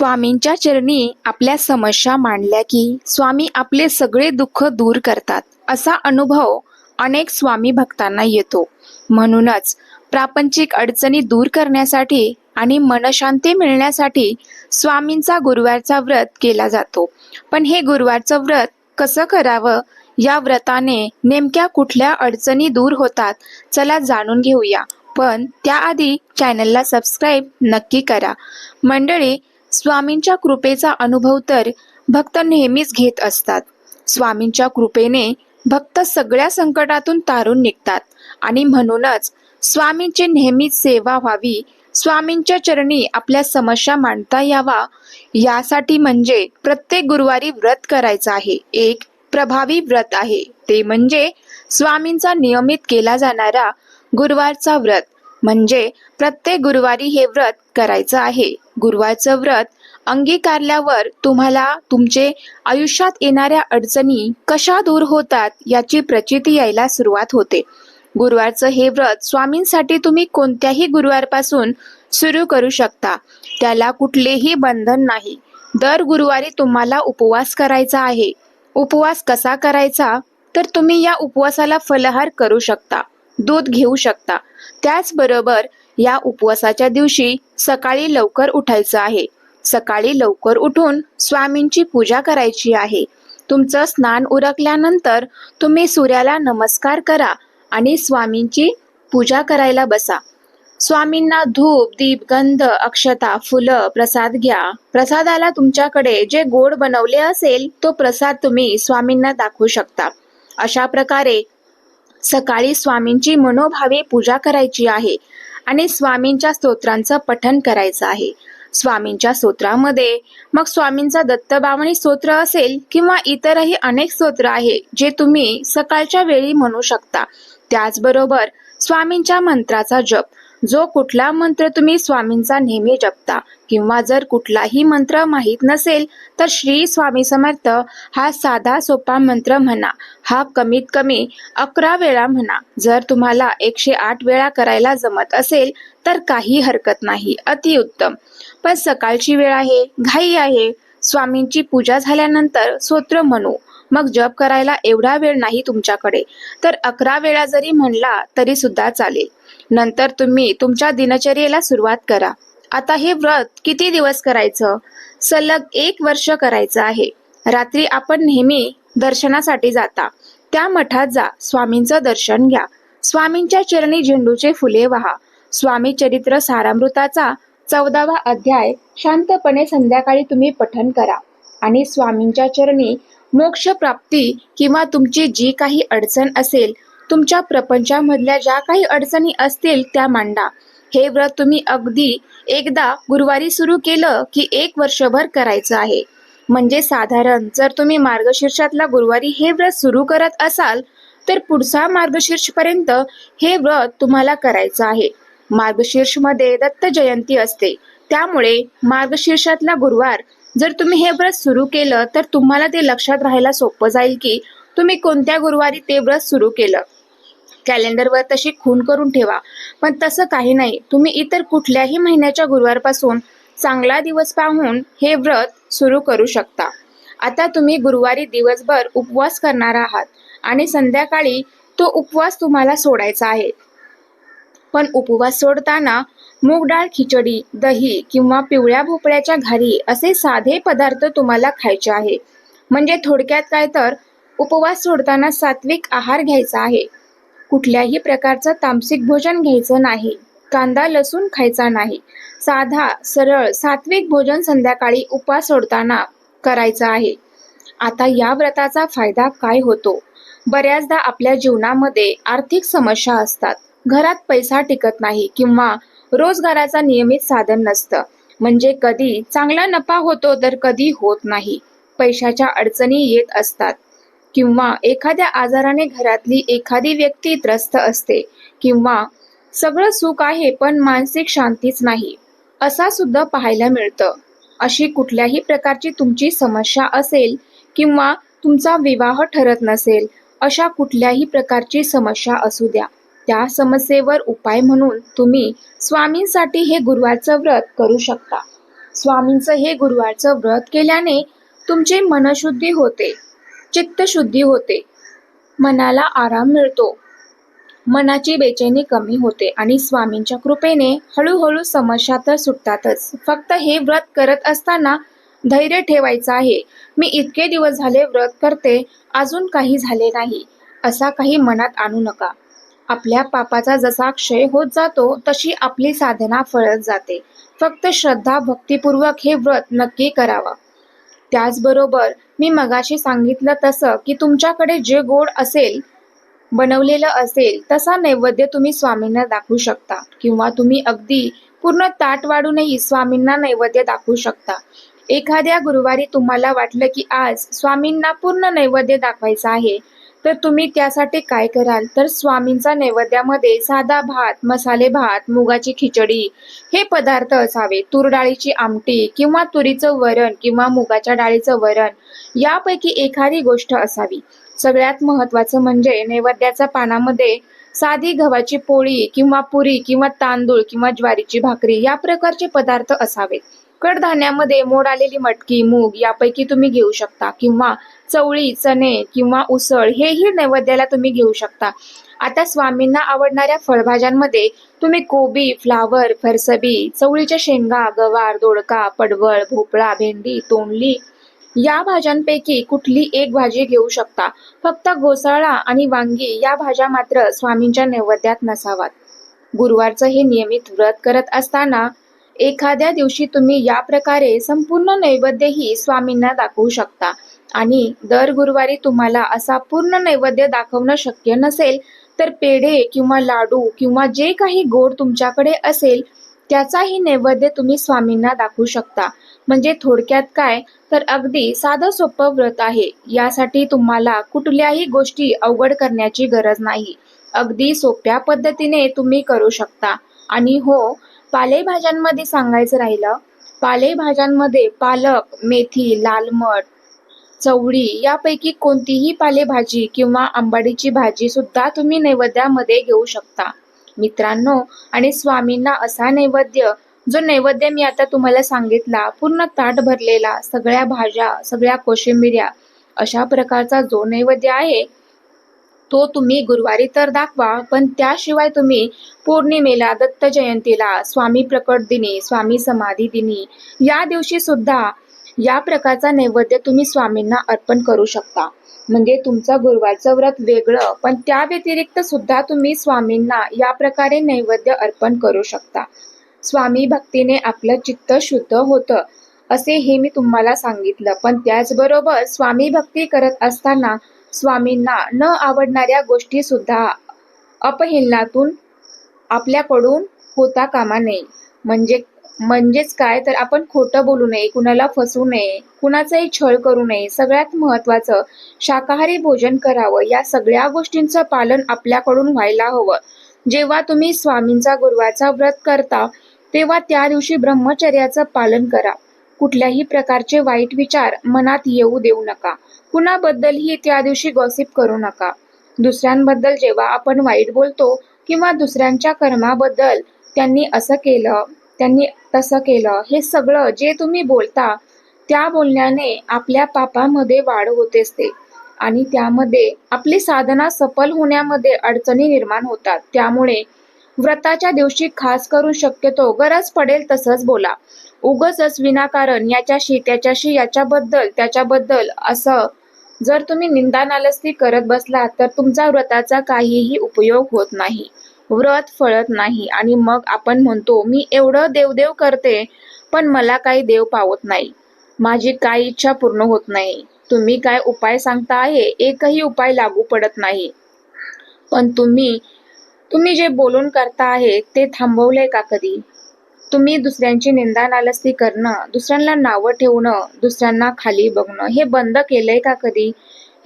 स्वामींच्या चरणी आपल्या समस्या मांडल्या की स्वामी आपले सगळे दुःख दूर करतात असा अनुभव अनेक स्वामी भक्तांना येतो. म्हणूनच प्रापंचिक अडचणी दूर करण्यासाठी आणि मनशांती मिळण्यासाठी स्वामींचा गुरुवारचा व्रत केला जातो. पण हे गुरुवारचं व्रत कसं करावं? या व्रताने नेमक्या कुठल्या अडचणी दूर होतात? चला जाणून घेऊया. पण त्याआधी चॅनलला सबस्क्राईब नक्की करा. मंडळी स्वामींच्या कृपेचा अनुभव तर भक्त नेहमीच घेत असतात. स्वामींच्या कृपेने भक्त सगळ्या संकटातून तारून निघतात आणि म्हणूनच स्वामींची नेहमीच सेवा व्हावी स्वामींच्या चरणी आपल्या समस्या मांडता यावा यासाठी म्हणजे प्रत्येक गुरुवारी व्रत करायचं आहे. एक प्रभावी व्रत आहे. ते म्हणजे स्वामींचा नियमित केला जाणारा गुरुवारचा व्रत. म्हणजे प्रत्येक गुरुवारी हे व्रत करायचं आहे. गुरुवारचं व्रत अंगीकारल्यावर तुम्हाला तुमचे आयुष्यात येणाऱ्या अडचणी कशा दूर होतात याची प्रचिती यायला सुरुवात होते. गुरुवारचं हे व्रत स्वामींसाठी तुम्ही कोणत्याही गुरुवारपासून सुरू करू शकता. त्याला कुठलेही बंधन नाही. दर गुरुवारी तुम्हाला उपवास करायचा आहे. उपवास कसा करायचा? तर तुम्ही या उपवासाला फलहार करू शकता. दूध घेऊ शकता. त्याचबरोबर या उपवासाच्या दिवशी सकाळी लवकर उठायचं आहे. सकाळी लवकर उठून स्वामींची पूजा करायची आहे. तुमचं स्नान उरकल्यानंतर तुम्ही सूर्याला नमस्कार करा आणि स्वामींची पूजा करायला बसा. स्वामींना धूप दीप गंध अक्षता फुलं प्रसाद घ्या. प्रसादाला तुमच्याकडे जे गोड बनवले असेल तो प्रसाद तुम्ही स्वामींना दाखवू शकता. अशा प्रकारे सकाळी स्वामींची मनोभावे पूजा करायची आहे आणि स्वामींच्या स्तोत्रांचं पठन करायचं आहे. स्वामींच्या स्तोत्रामध्ये मग स्वामींचा दत्तबावणी स्तोत्र असेल किंवा इतरही अनेक स्तोत्र आहे जे तुम्ही सकाळच्या वेळी म्हणू शकता. त्याचबरोबर स्वामींच्या मंत्राचा जप जो कुठला मंत्र तुम्ही स्वामींचा नेहमी जपता किंवा जर कुठलाही मंत्र माहीत नसेल तर श्री स्वामी समर्थ हा साधा सोपा मंत्र म्हणा. हा कमीत कमी अकरा वेळा म्हणा. जर तुम्हाला एकशे आठ वेळा करायला जमत असेल तर काही हरकत नाही. अतिउत्तम पण सकाळची वेळ आहे घाई आहे. स्वामींची पूजा झाल्यानंतर स्तोत्र म्हणू. मग जप करायला एवढा वेळ नाही तुमच्याकडे. तर अकरा वेळा जरी म्हणला तरी सुद्धा चालेल. नंतर तुम्ही तुमच्या दिनचर्येला सुरुवात करा. आता हे व्रत किती दिवस करायचं? सलग एक वर्ष करायचं आहे. रात्री आपण नेहमी दर्शनासाठी जाता. त्या मठात जा. स्वामींचं दर्शन घ्या. स्वामींच्या चरणी झेंडूचे फुले वहा. स्वामी चरित्र सारामृताचा चौदावा अध्याय शांतपणे संध्याकाळी तुम्ही पठन करा. आणि स्वामींच्या चरणी मोक्ष प्राप्ती किंवा तुमची जी काही अडचण असेल तुमच्या प्रपंचामधल्या ज्या काही अडचणी असतील त्या मांडा. हे व्रत तुम्ही अगदी एकदा गुरुवारी सुरू केलं की एक वर्षभर करायचं आहे. म्हणजे साधारण जर तुम्ही मार्गशीर्षातला गुरुवारी हे व्रत सुरू करत असाल तर पुढचा मार्गशीर्षपर्यंत हे व्रत तुम्हाला करायचं आहे. मार्गशीर्षमध्ये दत्त जयंती असते. त्यामुळे मार्गशीर्षातला गुरुवार जर तुम्ही हे व्रत सुरू केलं तर तुम्हाला ते लक्षात राहायला सोपं जाईल की तुम्ही कोणत्या गुरुवारी ते व्रत सुरू केलं. कॅलेंडरवर तशी खून करून ठेवा. पण तसं काही नाही. तुम्ही इतर कुठल्याही महिन्याच्या गुरुवारपासून चांगला दिवस पाहून हे व्रत सुरू करू शकता. आता तुम्ही गुरुवारी दिवसभर उपवास करणार आहात आणि संध्याकाळी तो उपवास तुम्हाला सोडायचा आहे. पण उपवास सोडताना मूग डाळ खिचडी दही किंवा पिवळ्या भोपळ्याच्या घारी असे साधे पदार्थ तुम्हाला खायचे आहे. म्हणजे थोडक्यात काय तर उपवास सोडताना सात्विक आहार घ्यायचा आहे. कुठल्याही प्रकारचं तामसिक भोजन घ्यायचं नाही. कांदा लसूण खायचा नाही. साधा सरळ सात्विक भोजन संध्याकाळी उपवास सोडताना करायचा आहे. आता या व्रताचा फायदा काय होतो? बऱ्याचदा आपल्या जीवनामध्ये आर्थिक समस्या असतात. घरात पैसा टिकत नाही किंवा रोजगाराचा नियमित साधन नसतं. म्हणजे कधी चांगला नफा होतो तर कधी होत नाही. पैशाच्या अडचणी येत असतात. किंवा एखाद्या आजाराने घरातली एखादी व्यक्ती त्रस्त असते किंवा सगळं सुख आहे पण मानसिक शांतीच नाही. असा सुद्धा पाहायला मिळतं. अशी कुठल्याही प्रकारची तुमची समस्या असेल किंवा तुमचा विवाह ठरत नसेल अशा कुठल्याही प्रकारची समस्या असू द्या. त्या समस्येवर उपाय म्हणून तुम्ही स्वामींसाठी हे गुरुवारचं व्रत करू शकता. स्वामींचं हे गुरुवारचं व्रत केल्याने तुमची मनशुद्धी होते चित्तशुद्धी होते मनाला आराम मिळतो. मनाची बेचैनी कमी होते आणि स्वामींच्या कृपेने हळूहळू समस्या तर सुटतातच. फक्त हे व्रत करत असताना धैर्य ठेवायचं आहे. मी इतके दिवस झाले व्रत करते अजून काही झाले नाही. असा काही मनात आणू नका. आपल्या पापाचा जसा क्षय होत जातो तशी आपली साधना फळत जाते. फक्त श्रद्धा भक्तिपूर्वक हे व्रत नक्की करावं. त्याचबरोबर मी मगाशी सांगितलं तसं की तुमच्याकडे जे गोड असेल बनवलेलं असेल तसा नैवेद्य तुम्ही स्वामींना दाखवू शकता. किंवा तुम्ही अगदी पूर्ण ताट वाढूनही स्वामींना नैवेद्य दाखवू शकता. एखाद्या गुरुवारी तुम्हाला वाटलं की आज स्वामींना पूर्ण नैवेद्य दाखवायचा आहे तर तुम्ही त्यासाठी काय कराल? तर स्वामींचा नैवेद्यामध्ये साधा भात मसाले भात मुगाची खिचडी हे पदार्थ असावे. तूर डाळीची आमटी किंवा तुरीचं वरण किंवा मुगाच्या डाळीचं वरण यापैकी एखादी गोष्ट असावी. सगळ्यात महत्त्वाचं म्हणजे नैवेद्याच्या पानामध्ये साधी गव्हाची पोळी किंवा पुरी किंवा तांदूळ किंवा ज्वारीची भाकरी या प्रकारचे पदार्थ असावेत. कडधान्यामध्ये मोड आलेली मटकी मूग यापैकी तुम्ही घेऊ शकता किंवा चवळी चणे किंवा उसळ हेही नैवेद्याला तुम्ही घेऊ शकता. आता स्वामींना आवडणाऱ्या फळभाज्यांमध्ये तुम्ही कोबी फ्लावर फरसबी चवळीच्या शेंगा गवार दोडका पडवळ भोपळा भेंडी तोंडली या भाज्यांपैकी कुठली एक भाजी घेऊ शकता? फक्त घोसाळा आणि वांगी या भाज्या मात्र स्वामींच्या नैवेद्यात नसावात गुरुवारचं हे नियमित व्रत करत असताना एखाद्या दिवशी तुम्ही या प्रकारे संपूर्ण नैवेद्यही स्वामींना दाखवू शकता. आणि दर गुरुवारी तुम्हाला असा पूर्ण नैवेद्य दाखवणं शक्य नसेल तर पेढे किंवा लाडू किंवा जे काही गोड तुमच्याकडे असेल त्याचाही नैवेद्य तुम्ही स्वामींना दाखवू शकता. म्हणजे थोडक्यात काय? तर अगदी साधं सोपं व्रत आहे. यासाठी तुम्हाला कुठल्याही गोष्टी अवघड करण्याची गरज नाही. अगदी सोप्या पद्धतीने तुम्ही करू शकता. आणि हो पालेभाज्यांमध्ये सांगायचं राहिलं पालेभाज्यांमध्ये पालक मेथी लालमट चवळी यापैकी कोणतीही पालेभाजी किंवा आंबाडीची भाजी सुद्धा तुम्ही नैवेद्यामध्ये घेऊ शकता. मित्रांनो आणि स्वामींना असा नैवेद्य जो नैवेद्य मी आता तुम्हाला सांगितला पूर्ण ताट भरलेला सगळ्या भाज्या सगळ्या कोशिंबिऱ्या अशा प्रकारचा जो नैवेद्य आहे तो तुम्ही गुरुवारी तर दाखवा पण त्याशिवाय तुम्ही पौर्णिमेला दत्त जयंतीला स्वामी प्रकट दिनी स्वामी समाधी दिनी या दिवशी सुद्धा या प्रकारचा नैवेद्य तुम्ही स्वामींना अर्पण करू शकता. म्हणजे तुमचं गुरुवारचं व्रत वेगळं पण त्या व्यतिरिक्त सुद्धा तुम्ही स्वामींना या प्रकारे नैवेद्य अर्पण करू शकता. स्वामी भक्तीने आपलं चित्त शुद्ध होतं असे हे मी तुम्हाला सांगितलं. पण त्याचबरोबर स्वामी भक्ती करत असताना स्वामींना न आवडणाऱ्या गोष्टी सुद्धा अपहेलनातून आपल्याकडून होता कामा नये. म्हणजे म्हणजेच काय? तर आपण खोटं बोलू नये कुणाला फसवू नये कुणाचाही छळ करू नये सगळ्यात महत्त्वाचं शाकाहारी भोजन करावं. या सगळ्या गोष्टींचं पालन आपल्याकडून व्हायला हवं. जेव्हा तुम्ही स्वामींचा गुरुवारचा व्रत करता तेव्हा त्या दिवशी ब्रह्मचर्याचं पालन करा. कुठल्याही प्रकारचे वाईट विचार मनात येऊ देऊ नका. कुणाबद्दलही त्या दिवशी गॉसिप करू नका. दुसऱ्यांबद्दल जेव्हा आपण वाईट बोलतो किंवा दुसऱ्यांच्या कर्माबद्दल त्यांनी असं केलं त्यांनी तसं केलं. हे सगळं जे तुम्ही बोलता त्या बोलण्याने आपल्या पापामध्ये वाढ होत असते. आणि त्यामध्ये आपली साधना सफल होण्यामध्ये अडचणी निर्माण होतात. त्यामुळे व्रताच्या दिवशी खास करून शक्यतो गरज पडेल तसंच बोला. उगच विनाकारण याच्याशी त्याच्याशी याच्याबद्दल त्याच्याबद्दल असं जर तुम्ही निंदा नालस्ती करत बसला तर तुमचा व्रताचा काहीही उपयोग होत नाही. व्रत फळत नाही. आणि मग आपण म्हणतो मी एवढं देवदेव करते पण मला काही देव पावत नाही. माझी काय इच्छा पूर्ण होत नाही. तुम्ही काय उपाय सांगता आहे? एकही उपाय लागू पडत नाही. पण तुम्ही तुम्ही जे बोलून करता आहे ते थांबवलंय का कधी? तुम्ही दुसऱ्यांची निंदा नालस्ती करणं दुसऱ्यांना नावं ठेवणं दुसऱ्यांना खाली बघणं हे बंद केलंय का कधी?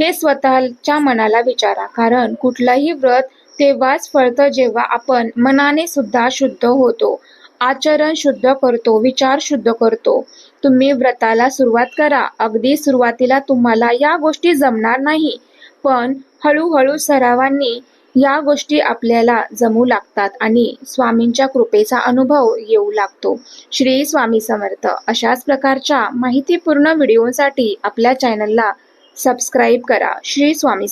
हे स्वतःच्या मनाला विचारा. कारण कुठलाही व्रत तेव्हाच फळतं जेव्हा आपण मनाने सुद्धा शुद्ध होतो. आचरण शुद्ध करतो विचार शुद्ध करतो. तुम्ही व्रताला सुरुवात करा. अगदी सुरुवातीला तुम्हाला या गोष्टी जमणार नाही. पण हळूहळू सरावांनी या गोष्टी आपल्याला जमू लागतात आणि स्वामींच्या कृपेचा अनुभव येऊ लागतो. श्री स्वामी समर्थ अशाच प्रकारच्या माहितीपूर्ण व्हिडिओसाठी आपल्या चॅनलला सबस्क्राईब करा. श्री स्वामी